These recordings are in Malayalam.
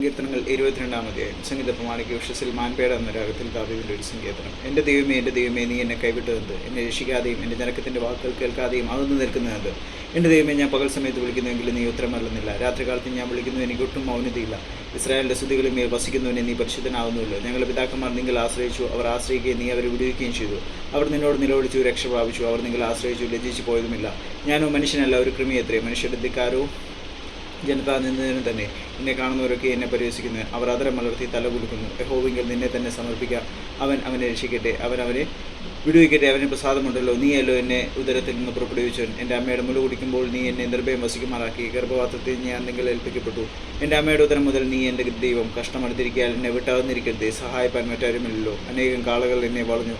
സങ്കീർത്തനങ്ങൾ ഇരുപത്തിരണ്ടാം അധ്യായം. സംഗീത പ്രമാണിക്ക് വിശ്വസിൽ മാൻപേട എന്ന രാഗത്തിൽ ദാവീദിന്റെ ഒരു സങ്കീർത്തനം. എന്റെ ദൈവമേ എന്റെ ദൈവമേ നീ എന്നെ കൈവിട്ടതെന്ത് എന്നെ രക്ഷിക്കാതെയും എന്റെ ജനക്കത്തിന്റെ വാക്കുകൾ കേൾക്കാതെയും അകന്നു നിൽക്കുന്നതെന്ത് എന്റെ ദൈവമേ ഞാൻ പകൽ സമയത്ത് വിളിക്കുന്നുവെങ്കിലും നീ ഉത്തരമല്ലെന്നില്ല രാത്രികാലത്ത് ഞാൻ വിളിക്കുന്നു എനിക്ക് ഒട്ടും മൗനതയില്ല. ഇസ്രായേലിന്റെ സ്തുതികളിൽ മേൽ വസിക്കുന്നവനെ നീ പരിശുദ്ധനാവുന്നുവല്ലോ ഞങ്ങളുടെ പിതാക്കന്മാർ നിങ്ങൾ ആശ്രയിച്ചു. അവർ ആശ്രയിക്കുകയും നീ അവരെ വിടുവിക്കുകയും ചെയ്തു. അവർ നിന്നോട് നിലവിളിച്ചു രക്ഷ പ്രാപിച്ചു. അവർ നിങ്ങൾ ആശ്രയിച്ചു ലജ്ജിച്ചു പോയതുമില്ല. ഞാനോ മനുഷ്യനല്ല ഒരു കൃമിയത്രേ മനുഷ്യരുടെ ധിക്കാരവും ജനത നിന്നതിന് തന്നെ. എന്നെ കാണുന്നവരൊക്കെ എന്നെ പരിഹസിക്കുന്നു. അവർ അതരം മലർത്തി തല കുലുക്കുന്നു. യഹോവിങ്കിൽ നിന്നെ തന്നെ സമർപ്പിക്കുക അവൻ അവനെ രക്ഷിക്കട്ടെ. അവൻ അവനെ വിടുവിക്കട്ടെ. അവന് പ്രസാദമുണ്ടല്ലോ. നീയല്ലോ എന്നെ ഉദരത്തിൽ നിന്ന് പുറപ്പെടുവിച്ചവൻ. എന്റെ അമ്മയുടെ മുല കുടിക്കുമ്പോൾ നീ എന്നെ നിർഭയം വസിക്കുമാറാക്കി. ഗർഭപാത്രത്തിൽ ഞാൻ നിങ്ങൾ ഏൽപ്പിക്കപ്പെട്ടു. എന്റെ അമ്മയുടെ ഉദരം മുതൽ നീ എന്റെ ദൈവം. കഷ്ടമടുത്തിരിക്കാൻ എന്നെ വിട്ടാകുന്നിരിക്കരുതേ സഹായിപ്പാൻ മറ്റാരുമില്ലല്ലോ. അനേകം കാളകൾ എന്നെ വളഞ്ഞു.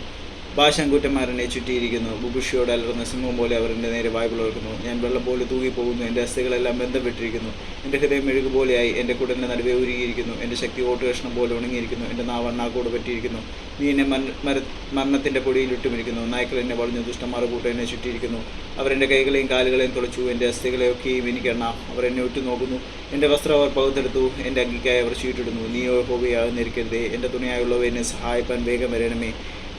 ഭാഷാങ്കുറ്റന്മാരെന്നെ ചുറ്റിയിരിക്കുന്നു. ബുബുഷിയോട് അലർന്ന സിംഹം പോലെ അവർ എന്റെ നേരെ വായ്പ വളർക്കുന്നു ഞാൻ വെള്ളം പോലെ തൂങ്ങിപ്പോകുന്നു എന്റെ അസ്ഥികളെല്ലാം ബന്ധപ്പെട്ടിരിക്കുന്നു. എന്റെ ഹൃദയം മെഴുകു പോലെയായി എന്റെ കുടലിന്റെ നടുവേ ഉരുകിയിരിക്കുന്നു. എന്റെ ശക്തി ഓട്ടുകഷ്ണം പോലെ ഉണങ്ങിയിരിക്കുന്നു. എന്റെ നാവ് അണ്ണാക്കോട് പറ്റിയിരിക്കുന്നു. നീ എന്നെ മര മര മരണത്തിന്റെ പൊടിയിൽ ഇട്ടുമിരിക്കുന്നു. നായ്ക്കൾ എന്നെ വളഞ്ഞു ദുഷ്ടന്മാർ കൂട്ടം എന്നെ ചുറ്റിയിരിക്കുന്നു. അവരെന്റെ കൈകളെയും കാലുകളെയും തുളച്ചു. എന്റെ അസ്ഥികളെയൊക്കെയും എനിക്കെണ്ണ അവർ എന്നെ ഉറ്റുനോക്കുന്നു. എന്റെ വസ്ത്രം അവർ പകുത്തെടുത്തു. എന്റെ അങ്കിക്കായി അവർ ചീട്ടിടുന്നു. നീയോ ഹോബിയാകുന്നിരിക്കരുതേ എന്റെ തുണയായുള്ളവ എന്നെ സഹായിപ്പാൻ വേഗം വരണമേ.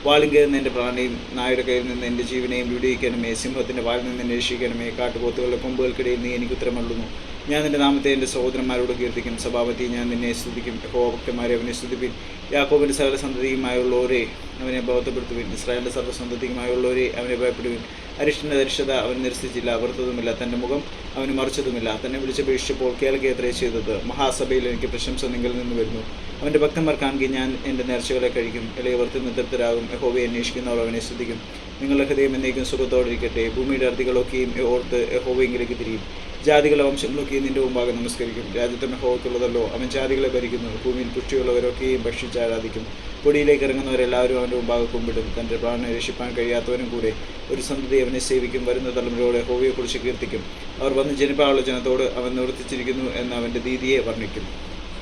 വാളും നിന്ന് എന്റെ പ്രാണിയും നായുടെ കയ്യിൽ നിന്ന് എന്റെ ജീവനെയും വിടുവിക്കണമേ സിംഹത്തിന്റെ വാലിൽ നിന്ന് എന്നെ രക്ഷിക്കണമേ കാട്ടുപോത്തുകളുടെ കൊമ്പുകൾക്കിടയിൽ നീ എനിക്ക് ഉത്തരമള്ളുന്നു. ഞാൻ നിന്റെ നാമത്തെ എന്റെ സഹോദരന്മാരോട് കീർത്തിക്കും. സഭാപതി ഞാൻ നിന്നെ സ്തുതിക്കും. ഹോഭക്തന്മാരെ അവനെ സ്തുതിപ്പിൻ. യാക്കോബിന്റെ സകല സന്തതിയുമായുള്ളവരെ അവനെ ബോധപ്പെടുത്തുവിൻ ഇസ്രായേലിന്റെ സർവസന്തതിയുമായുള്ളവരെ അവനെ ഭയപ്പെടുവിൻ. അരിഷ്ടന്റെ ദരിശത അവൻ നിരസിച്ചില്ല. അവർത്തതുമില്ല തന്റെ മുഖം അവന് മറിച്ചതുമില്ല. തന്നെ വിളിച്ചപേക്ഷിച്ചപ്പോൾ കേൾക്കെ എത്രേ ചെയ്തത്. മഹാസഭയിൽ എനിക്ക് പ്രശംസ നിങ്ങളിൽ നിന്ന് വരുന്നു. അവന്റെ ഭക്തന്മാർ കാണുകയും ഞാൻ എന്റെ നേർച്ചകളെ കഴിക്കും. ഇളയവർത്തിൽ നിതൃപ്തരാകും. യഹോവയെ അന്വേഷിക്കുന്നവർ അവനെ ശ്രദ്ധിക്കും. നിങ്ങളുടെ ഹൃദയം എന്നേക്കും സുഖത്തോടിരിക്കട്ടെ ഭൂമിയുടെ അർത്ഥികളൊക്കെയും ഓർത്ത് യഹോവയെങ്കിലേക്ക് തിരിയും. ജാതികളെ വംശങ്ങളൊക്കെയും നിന്റെ മുമ്പാകെ നമസ്കരിക്കും. രാജ്യത്തിന് ഹോവത്തുള്ളതല്ലോ അവൻ ജാതികളെ ഭരിക്കുന്നു. ഭൂമിയിൽ പുഷ്ടിയുള്ളവരൊക്കെയും ഭക്ഷിച്ച് ആരാധിക്കും. പൊടിയിലേക്ക് ഇറങ്ങുന്നവരെല്ലാവരും അവന്റെ മുമ്പാകെ കുമ്പിടും. തന്റെ പ്രാണനെ രക്ഷിപ്പാൻ കഴിയാത്തവരും കൂടെ ഒരു സന്തതി അവനെ സേവിക്കും. വരുന്ന തലമുറയോടെ ഹോവിയെക്കുറിച്ച് കീർത്തിക്കും. അവർ വന്ന് ജനിപ്പാനുള്ള ജനത്തോട് അവൻ നിവർത്തിച്ചിരിക്കുന്നു എന്ന് അവന്റെ ദീതിയെ വർണിക്കും.